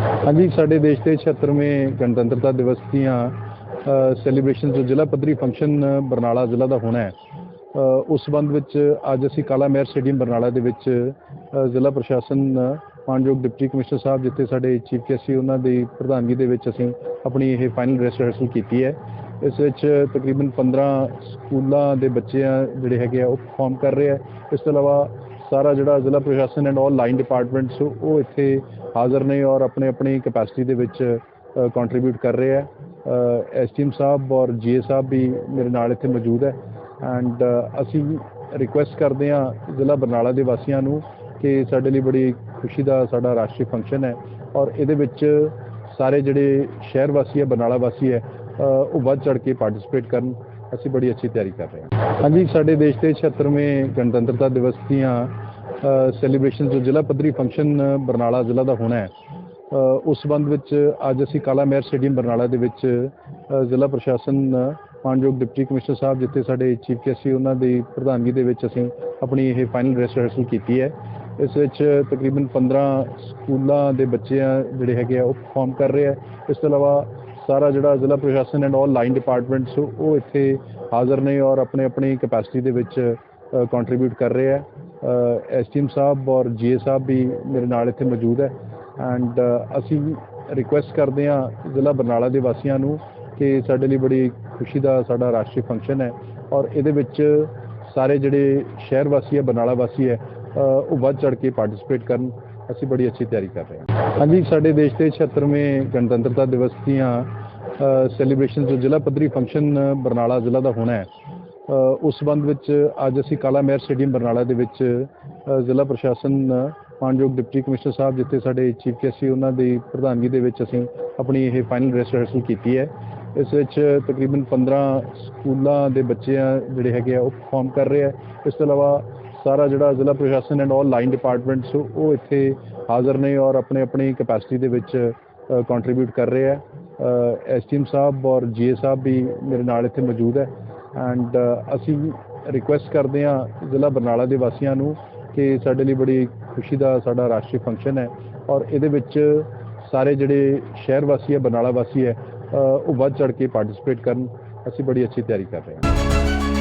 ਹਾਂਜੀ, ਸਾਡੇ ਦੇਸ਼ ਦੇ 76ਵੇਂ ਗਣਤੰਤਰਤਾ ਦਿਵਸ ਦੀਆਂ ਸੈਲੀਬ੍ਰੇਸ਼ਨ ਜੋ ਜ਼ਿਲ੍ਹਾ ਪੱਧਰੀ ਫੰਕਸ਼ਨ ਬਰਨਾਲਾ ਜ਼ਿਲ੍ਹਾ ਦਾ ਹੋਣਾ ਹੈ। ਉਸ ਸੰਬੰਧ ਵਿੱਚ ਅੱਜ ਅਸੀਂ ਕਾਲਾ ਮਹਿਰ ਸਟੇਡੀਅਮ ਬਰਨਾਲਾ ਦੇ ਵਿੱਚ ਜ਼ਿਲ੍ਹਾ ਪ੍ਰਸ਼ਾਸਨ, ਮਾਨਯੋਗ ਡਿਪਟੀ ਕਮਿਸ਼ਨਰ ਸਾਹਿਬ ਜਿੱਥੇ ਸਾਡੇ ਚੀਫ ਗੈਸਟ ਸੀ, ਉਹਨਾਂ ਦੀ ਪ੍ਰਧਾਨਗੀ ਦੇ ਵਿੱਚ ਅਸੀਂ ਆਪਣੀ ਇਹ ਫਾਈਨਲ ਡਰੈਸ ਰਿਹਰਸਲ ਕੀਤੀ ਹੈ। ਇਸ ਵਿੱਚ ਤਕਰੀਬਨ 15 ਸਕੂਲਾਂ ਦੇ ਬੱਚੇ ਆ ਜਿਹੜੇ ਹੈਗੇ ਆ, ਉਹ ਪਰਫਾਰਮ ਕਰ ਰਹੇ ਆ। ਇਸ ਤੋਂ ਇਲਾਵਾ ਸਾਰਾ ਜਿਹੜਾ ਜ਼ਿਲ੍ਹਾ ਪ੍ਰਸ਼ਾਸਨ ਐਂਡ ਆਲ ਲਾਈਨ ਡਿਪਾਰਟਮੈਂਟਸ ਉਹ ਇੱਥੇ ਹਾਜ਼ਰ ਨੇ ਔਰ ਆਪਣੇ ਆਪਣੀ ਕਪੈਸਿਟੀ ਦੇ ਵਿੱਚ ਕੰਟਰੀਬਿਊਟ ਕਰ ਰਹੇ ਆ ਐਸਟੀਐਮ ਸਾਹਿਬ ਔਰ ਜੀਏ ਸਾਹਿਬ ਵੀ ਮੇਰੇ ਨਾਲ ਇੱਥੇ ਮੌਜੂਦ ਹੈ। ਐਂਡ ਅਸੀਂ ਰਿਕੁਐਸਟ ਕਰਦੇ ਹਾਂ ਜ਼ਿਲ੍ਹਾ ਬਰਨਾਲਾ ਦੇ ਵਾਸੀਆਂ ਨੂੰ ਕਿ ਸਾਡੇ ਲਈ ਬੜੀ ਖੁਸ਼ੀ ਦਾ ਸਾਡਾ ਰਾਸ਼ਟਰੀ ਫੰਕਸ਼ਨ ਹੈ। ਔਰ ਇਹਦੇ ਵਿੱਚ ਸਾਰੇ ਜਿਹੜੇ ਸ਼ਹਿਰ ਵਾਸੀ ਹੈ, ਬਰਨਾਲਾ ਵਾਸੀ ਹੈ ਉਹ ਵੱਧ ਚੜ ਕੇ ਪਾਰਟਿਸਿਪੇਟ ਕਰਨ, ਅਸੀਂ ਬੜੀ ਅੱਛੀ ਤਿਆਰੀ ਕਰ ਰਹੇ ਹਾਂ। ਹਾਂਜੀ, ਸਾਡੇ ਦੇਸ਼ ਦੇ 76ਵੇਂ ਗਣਤੰਤਰਤਾ ਦਿਵਸ ਦੀਆਂ ਸੈਲੀਬ੍ਰੇਸ਼ਨ ਜੋ ਜ਼ਿਲ੍ਹਾ ਪੱਧਰੀ ਫੰਕਸ਼ਨ ਬਰਨਾਲਾ ਜ਼ਿਲ੍ਹਾ ਦਾ ਹੋਣਾ ਹੈ ਉਸ ਸੰਬੰਧ ਵਿੱਚ ਅੱਜ ਅਸੀਂ ਕਾਲਾ ਮਹਿਰ ਸਟੇਡੀਅਮ ਬਰਨਾਲਾ ਦੇ ਵਿੱਚ ਜ਼ਿਲ੍ਹਾ ਪ੍ਰਸ਼ਾਸਨ ਮਾਨਯੋਗ ਡਿਪਟੀ ਕਮਿਸ਼ਨਰ ਸਾਹਿਬ ਜਿੱਥੇ ਸਾਡੇ ਚੀਫ ਗੈਸਟ ਸੀ, ਉਹਨਾਂ ਦੀ ਪ੍ਰਧਾਨਗੀ ਦੇ ਵਿੱਚ ਅਸੀਂ ਆਪਣੀ ਇਹ ਫਾਈਨਲ ਡਰੈਸ ਰਿਹਰਸਲ ਕੀਤੀ ਹੈ। ਇਸ ਵਿੱਚ ਤਕਰੀਬਨ 15 ਸਕੂਲਾਂ ਦੇ ਬੱਚੇ ਆ ਜਿਹੜੇ ਹੈਗੇ ਆ, ਉਹ ਪਰਫਾਰਮ ਕਰ ਰਹੇ ਆ। ਇਸ ਤੋਂ ਇਲਾਵਾ ਸਾਰਾ ਜਿਹੜਾ ਜ਼ਿਲ੍ਹਾ ਪ੍ਰਸ਼ਾਸਨ ਐਂਡ ਆਲ ਲਾਈਨ ਡਿਪਾਰਟਮੈਂਟਸ ਉਹ ਇੱਥੇ ਹਾਜ਼ਰ ਨੇ ਔਰ ਆਪਣੇ ਆਪਣੀ ਕੈਪੈਸਿਟੀ ਦੇ ਵਿੱਚ ਕੰਟਰੀਬਿਊਟ ਕਰ ਰਹੇ ਆ। ਐਸਟੀਐਮ ਸਾਹਿਬ ਔਰ ਜੀਏ ਸਾਹਿਬ ਵੀ ਮੇਰੇ ਨਾਲ ਇੱਥੇ ਮੌਜੂਦ ਹੈ। ਐਂਡ ਅਸੀਂ ਰਿਕੁਐਸਟ ਕਰਦੇ ਹਾਂ ਜ਼ਿਲ੍ਹਾ ਬਰਨਾਲਾ ਦੇ ਵਾਸੀਆਂ ਨੂੰ ਕਿ ਸਾਡੇ ਲਈ ਬੜੀ ਖੁਸ਼ੀ ਦਾ ਸਾਡਾ ਰਾਸ਼ਟਰੀ ਫੰਕਸ਼ਨ ਹੈ ਔਰ ਇਹਦੇ ਵਿੱਚ ਸਾਰੇ ਜਿਹੜੇ ਸ਼ਹਿਰ ਵਾਸੀ ਹੈ, ਬਰਨਾਲਾ ਵਾਸੀ ਹੈ ਉਹ ਵੱਧ ਚੜ ਕੇ ਪਾਰਟਿਸਿਪੇਟ ਕਰਨ। ਅਸੀਂ ਬੜੀ ਅੱਛੀ ਤਿਆਰੀ ਕਰ ਰਹੇ ਹਾਂ। ਹਾਂਜੀ, ਸਾਡੇ ਦੇਸ਼ ਦੇ 76ਵੇਂ ਗਣਤੰਤਰਤਾ ਦਿਵਸ ਦੀਆਂ ਸੈਲੀਬ੍ਰੇਸ਼ਨ ਜੋ ਜ਼ਿਲ੍ਹਾ ਪੱਧਰੀ ਫੰਕਸ਼ਨ ਬਰਨਾਲਾ ਜ਼ਿਲ੍ਹਾ ਦਾ ਹੋਣਾ ਹੈ ਉਸ ਸੰਬੰਧ ਵਿੱਚ ਅੱਜ ਅਸੀਂ ਕਾਲਾ ਮਹਿਰ ਸਟੇਡੀਅਮ ਬਰਨਾਲਾ ਦੇ ਵਿੱਚ ਜ਼ਿਲ੍ਹਾ ਪ੍ਰਸ਼ਾਸਨ ਮਾਨਯੋਗ ਡਿਪਟੀ ਕਮਿਸ਼ਨਰ ਸਾਹਿਬ ਜਿੱਥੇ ਸਾਡੇ ਚੀਫ ਗੈਸਟ ਸੀ, ਉਹਨਾਂ ਦੀ ਪ੍ਰਧਾਨਗੀ ਦੇ ਵਿੱਚ ਅਸੀਂ ਆਪਣੀ ਇਹ ਫਾਈਨਲ ਡਰੈਸ ਰਿਹਰਸਲ ਕੀਤੀ ਹੈ। ਇਸ ਵਿੱਚ ਤਕਰੀਬਨ 15 ਸਕੂਲਾਂ ਦੇ ਬੱਚੇ ਆ ਜਿਹੜੇ ਹੈਗੇ ਆ, ਉਹ ਪਰਫਾਰਮ ਕਰ ਰਹੇ ਆ। ਇਸ ਤੋਂ ਇਲਾਵਾ ਸਾਰਾ ਜਿਹੜਾ ਜ਼ਿਲ੍ਹਾ ਪ੍ਰਸ਼ਾਸਨ ਐਂਡ ਆਲ ਲਾਈਨ ਡਿਪਾਰਟਮੈਂਟਸ ਉਹ ਇੱਥੇ ਹਾਜ਼ਰ ਨੇ ਔਰ ਆਪਣੇ ਆਪਣੀ ਕੈਪੈਸਿਟੀ ਦੇ ਵਿੱਚ ਕੰਟਰੀਬਿਊਟ ਕਰ ਰਹੇ ਆ। ਐਸਟੀਐਮ ਸਾਹਿਬ ਔਰ ਜੀਏ ਸਾਹਿਬ ਵੀ ਮੇਰੇ ਨਾਲ ਇੱਥੇ ਮੌਜੂਦ ਹੈ। ਐਂਡ ਅਸੀਂ ਰਿਕੁਐਸਟ ਕਰਦੇ ਹਾਂ ਜ਼ਿਲ੍ਹਾ ਬਰਨਾਲਾ ਦੇ ਵਾਸੀਆਂ ਨੂੰ ਕਿ ਸਾਡੇ ਲਈ ਬੜੀ ਖੁਸ਼ੀ ਦਾ ਸਾਡਾ ਰਾਸ਼ਟਰੀ ਫੰਕਸ਼ਨ ਹੈ ਔਰ ਇਹਦੇ ਵਿੱਚ ਸਾਰੇ ਜਿਹੜੇ ਸ਼ਹਿਰ ਵਾਸੀ ਹੈ, ਬਰਨਾਲਾ ਵਾਸੀ ਹੈ ਉਹ ਵੱਧ ਚੜ ਕੇ ਪਾਰਟਿਸਿਪੇਟ ਕਰਨ। ਅਸੀਂ ਬੜੀ ਅੱਛੀ ਤਿਆਰੀ ਕਰ ਰਹੇ ਹਾਂ।